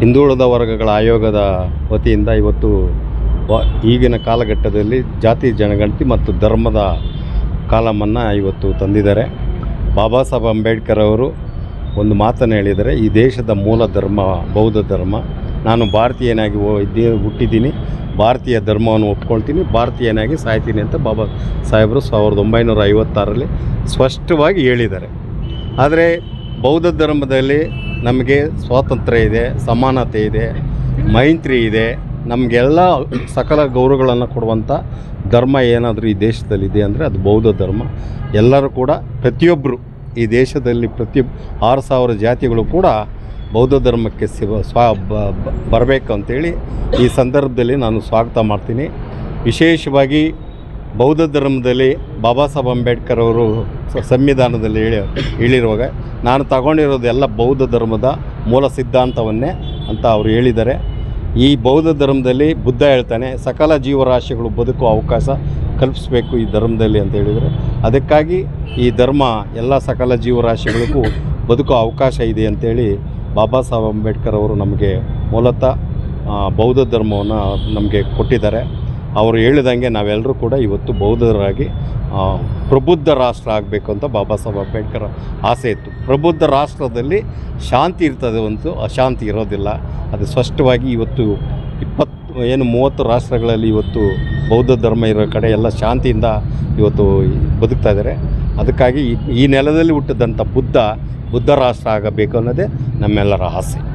ಹಿಂದುಳಿದ ವರ್ಗಗಳ ಆಯೋಗದ ವತಿಯಿಂದ ಇವತ್ತು ಈಗಿನ ಕಾಲಘಟ್ಟದಲ್ಲಿ ಜಾತಿ ಜನಗಣತಿ ಮತ್ತು ಧರ್ಮದ ಕಾಲಮನ್ನು ಇವತ್ತು ತಂದಿದ್ದಾರೆ. ಬಾಬಾ ಸಾಹೇಬ್ ಅಂಬೇಡ್ಕರ್ ಅವರು ಒಂದು ಮಾತನ್ನು ಹೇಳಿದರೆ ಈ ದೇಶದ ಮೂಲ ಧರ್ಮ, ಬೌದ್ಧ ಧರ್ಮ. ನಾನು ಭಾರತೀಯನಾಗಿ ಹುಟ್ಟಿದ್ದೀನಿ. ಭಾರತೀಯ ಧರ್ಮವನ್ನು ಒಪ್ಕೊಳ್ತೀನಿ. ಭಾರತೀಯನಾಗಿ ಸಾಯ್ತೀನಿ ಅಂತ ಬಾಬಾ ಸಾಹೇಬರು ಸಾವಿರದ ಒಂಬೈನೂರ ಐವತ್ತಾರರಲ್ಲಿ ಸ್ಪಷ್ಟವಾಗಿ ಹೇಳಿದ್ದಾರೆ. ಆದರೆ ಬೌದ್ಧ ಧರ್ಮದಲ್ಲಿ ನಮಗೆ ಸ್ವಾತಂತ್ರ್ಯ ಇದೆ, ಸಮಾನತೆ ಇದೆ, ಮೈತ್ರಿ ಇದೆ. ನಮಗೆಲ್ಲ ಸಕಲ ಗೌರವಗಳನ್ನು ಕೊಡುವಂಥ ಧರ್ಮ ಏನಾದರೂ ಈ ದೇಶದಲ್ಲಿದೆ ಅಂದರೆ ಅದು ಬೌದ್ಧ ಧರ್ಮ. ಎಲ್ಲರೂ ಕೂಡ ಪ್ರತಿಯೊಬ್ಬರು ಈ ದೇಶದಲ್ಲಿ ಪ್ರತಿ ಆರು ಸಾವಿರ ಜಾತಿಗಳು ಕೂಡ ಬೌದ್ಧ ಧರ್ಮಕ್ಕೆ ಸಿ ಸ್ವಾ ಬರಬೇಕು ಅಂತೇಳಿ ಈ ಸಂದರ್ಭದಲ್ಲಿ ನಾನು ಸ್ವಾಗತ ಮಾಡ್ತೀನಿ. ವಿಶೇಷವಾಗಿ ಬೌದ್ಧ ಧರ್ಮದಲ್ಲಿ ಬಾಬಾ ಸಾಹೇಬ್ ಅಂಬೇಡ್ಕರ್ ಅವರು ಸಂವಿಧಾನದಲ್ಲಿ ಇಳಿ ಹೇಳಿರುವಾಗ, ನಾನು ತಗೊಂಡಿರೋದು ಎಲ್ಲ ಬೌದ್ಧ ಧರ್ಮದ ಮೂಲ ಸಿದ್ಧಾಂತವನ್ನೇ ಅಂತ ಅವರು ಹೇಳಿದ್ದಾರೆ. ಈ ಬೌದ್ಧ ಧರ್ಮದಲ್ಲಿ ಬುದ್ಧ ಹೇಳ್ತಾನೆ, ಸಕಲ ಜೀವರಾಶಿಗಳು ಬದುಕುವ ಅವಕಾಶ ಕಲ್ಪಿಸಬೇಕು ಈ ಧರ್ಮದಲ್ಲಿ ಅಂತ ಹೇಳಿದರೆ ಅದಕ್ಕಾಗಿ ಈ ಧರ್ಮ ಎಲ್ಲ ಸಕಲ ಜೀವರಾಶಿಗಳಿಗೂ ಬದುಕುವ ಅವಕಾಶ ಇದೆ ಅಂತೇಳಿ ಬಾಬಾ ಸಾಹೇಬ್ ಅಂಬೇಡ್ಕರ್ ಅವರು ನಮಗೆ ಮೂಲತಃ ಬೌದ್ಧ ಧರ್ಮವನ್ನು ನಮಗೆ ಕೊಟ್ಟಿದ್ದಾರೆ. ಅವರು ಹೇಳಿದಂಗೆ ನಾವೆಲ್ಲರೂ ಕೂಡ ಇವತ್ತು ಬೌದ್ಧರಾಗಿ ಪ್ರಬುದ್ಧ ರಾಷ್ಟ್ರ ಆಗಬೇಕು ಅಂತ ಬಾಬಾ ಸಾಹೇಬ್ ಅಂಬೇಡ್ಕರ್ ಆಸೆ ಇತ್ತು. ಪ್ರಬುದ್ಧ ರಾಷ್ಟ್ರದಲ್ಲಿ ಶಾಂತಿ ಇರ್ತದೆ ಒಂದು, ಅಶಾಂತಿ ಇರೋದಿಲ್ಲ. ಅದು ಸ್ಪಷ್ಟವಾಗಿ ಇವತ್ತು ಇಪ್ಪತ್ತು, ಏನು ಮೂವತ್ತು ರಾಷ್ಟ್ರಗಳಲ್ಲಿ ಇವತ್ತು ಬೌದ್ಧ ಧರ್ಮ ಇರೋ ಕಡೆ ಎಲ್ಲ ಶಾಂತಿಯಿಂದ ಇವತ್ತು ಬದುಕ್ತಾ ಇದ್ದಾರೆ. ಅದಕ್ಕಾಗಿ ಈ- ನೆಲದಲ್ಲಿ ಹುಟ್ಟಿದಂಥ ಬುದ್ಧ ಬುದ್ಧ ರಾಷ್ಟ್ರ ಆಗಬೇಕು ಅನ್ನೋದೇ ನಮ್ಮೆಲ್ಲರ ಆಸೆ.